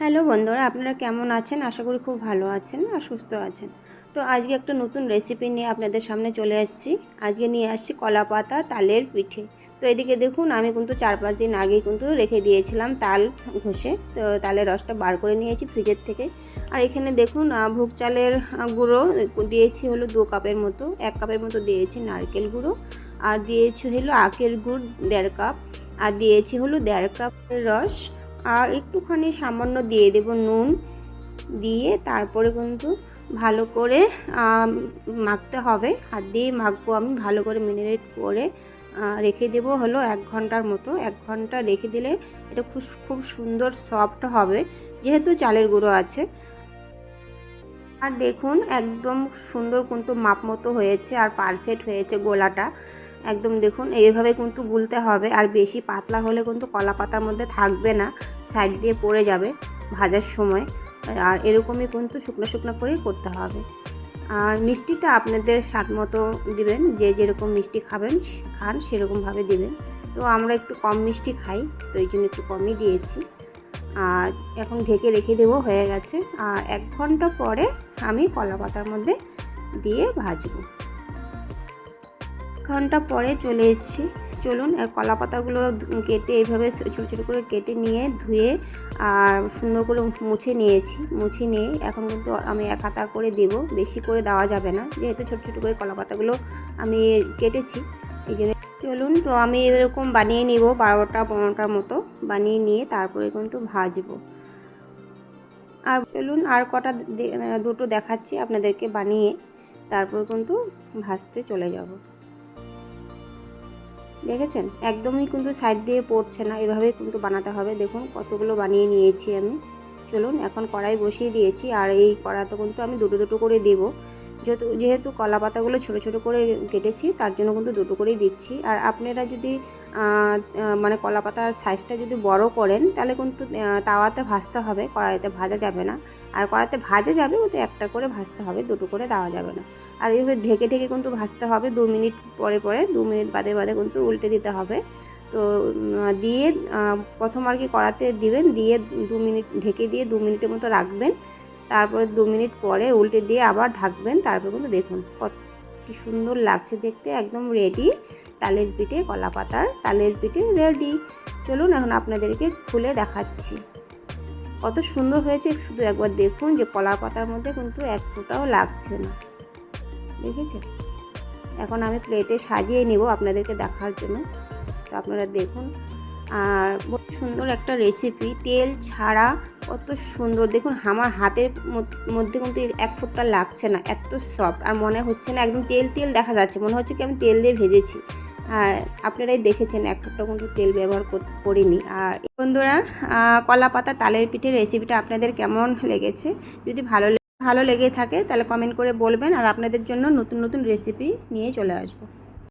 Hello বন্ধুরা, আপনারা কেমন আছেন? আশা করি খুব ভালো আছেন আর সুস্থ আছেন। তো আজকে একটা নতুন রেসিপি নিয়ে আপনাদের সামনে চলে আসছি। আজকে নিয়ে আসছি কলা পাতা, তালের পিঠে। তো এদিকে দেখুন, আমি কিন্তু চার পাঁচ দিন আগেই কিন্তু রেখে দিয়েছিলাম তাল ঘষে। তো তালের রসটা বার করে নিয়েছি ফ্রিজের থেকে। আর এখানে দেখুন ভোগ চালের গুঁড়ো দিয়েছি হলো দু কাপের মতো, এক কাপের মতো দিয়েছি নারকেল গুঁড়ো। আর দিয়েছি হলো আখের গুড় দেড় কাপ। আর দিয়েছি হলো দেড় কাপের রস। আর একটুখানি সামান্য দিয়ে দেব নুন দিয়ে তারপরে কিন্তু ভালো করে মাখতে হবে। হাত দিয়ে মাখবো আমি, ভালো করে মিনারেট করে রেখে দেব হলো এক ঘণ্টার মতো। এক ঘণ্টা রেখে দিলে এটা খুব খুব সুন্দর সফট হবে, যেহেতু চালের গুঁড়ো আছে। আর দেখুন, একদম সুন্দর কিন্তু মাপ মতো হয়েছে আর পারফেক্ট হয়েছে গোলাটা। একদম দেখুন, এইভাবে কিন্তু গুলতে হবে। আর বেশি পাতলা হলে কিন্তু কলা পাতার মধ্যে থাকবে না সাইড দিয়ে পড়ে যাবে ভাজার সময়। আর এরকমই কিন্তু শুকনো শুকনো করেই করতে হবে। আর মিষ্টিটা আপনাদের স্বাদ মতো দিবেন, যে যেরকম মিষ্টি খাবেন, খান সেরকমভাবে দিবেন। তো আমরা একটু কম মিষ্টি খাই, তো এই জন্য একটু কমই দিয়েছি। আর এখন ঢেকে রেখে দেবো, হয়ে গেছে। আর এক ঘণ্টা পরে আমি কলা পাতার মধ্যে দিয়ে ভাজবো। ঘণ্টা পরে চলে এসেছি। চলুন, আর কলা পাতাগুলো কেটে এইভাবে ছোটো ছোটো করে কেটে নিয়ে ধুয়ে আর সুন্দর করে মুছে নিয়েছি। মুছে নিয়ে এখন কিন্তু আমি এক হাতা করে দেব। বেশি করে দেওয়া যাবে না। যেহেতু ছোটো ছোটো করে কলা পাতাগুলো আমি কেটেছি, এই জন্য চলুন, তো আমি এরকম বানিয়ে নিব বারোটা পনেরোটার মতো। বানিয়ে নিয়ে তারপরে কিন্তু ভাজবো। আর চলুন, আর কটা দুটো দেখাচ্ছি আপনাদেরকে বানিয়ে। তারপর কিন্তু ভাজতে চলে যাব। দেখেছেন? একদমই কিন্তু সাইড দিয়ে পড়ছে না। এভাবেই কিন্তু বানাতে হবে। দেখুন কতগুলো বানিয়ে নিয়েছি আমি। চলুন, এখন কড়াই বসিয়ে দিয়েছি। আর এই কড়াতে কিন্তু আমি দুটো দুটো করে দেবো। যেহেতু যেহেতু কলা পাতাগুলো ছোটো ছোটো করে কেটেছি, তার জন্য কিন্তু দুটো করেই দিচ্ছি। আর আপনারা যদি মানে কলা পাতার সাইজটা যদি বড় করেন, তাহলে কিন্তু তাওয়াতে ভাজতে হবে, কড়াইতে ভাজা যাবে না। আর কড়াইতে ভাজা যাবে, কিন্তু একটা করে ভাজতে হবে, দুটো করে দেওয়া যাবে না। আর এইভাবে ঢেকে ঢেকে কিন্তু ভাজতে হবে, দু মিনিট পরে পরে, দু মিনিট বাদে বাদে কিন্তু উল্টে দিতে হবে। তো দিয়ে প্রথম আর কি কড়াতে দিবেন, দিয়ে দু মিনিট, ঢেকে দিয়ে দু মিনিটের মতো রাখবেন। তারপরে দু মিনিট পরে উল্টে দিয়ে আবার ঢাকবেন, তারপর কিন্তু দেখুন কত কি সুন্দর লাগছে দেখতে, একদম রেডি তালের পিঠে কলা পাতার তালের পিঠে রেডি চলুন এখন আপনাদেরকে খুলে দেখাচ্ছি। কত সুন্দর হয়েছে, শুধু একবার দেখুন যে কলা পাতার মধ্যে কিন্তু এক ফোঁটাও লাগছে না। দেখেছেন? এখন আমি প্লেটে সাজিয়ে নিব আপনাদেরকে দেখার জন্য। তো আপনারা দেখুন, আর সুন্দর একটা রেসিপি তেল ছাড়া কত সুন্দর। দেখুন, আমার হাতের মধ্যে কিন্তু এক ফোঁটা লাগছে না, এত সফট আর মনে হচ্ছে না একদম তেল তেল দেখা যাচ্ছে। মনে হচ্ছে কি আমি তেল দিয়ে ভেজেছি। আর আপনারাই দেখেছেন, এক ফোঁটা কিন্তু তেল ব্যবহার কর- করিনি। আর বন্ধুরা কলা পাতা তালের পিঠের রেসিপিটা আপনাদের কেমন লেগেছে? যদি ভালো ভালো লেগে থাকে, তাহলে কমেন্ট করে বলবেন। আর আপনাদের জন্য নতুন নতুন রেসিপি নিয়ে চলে আসব।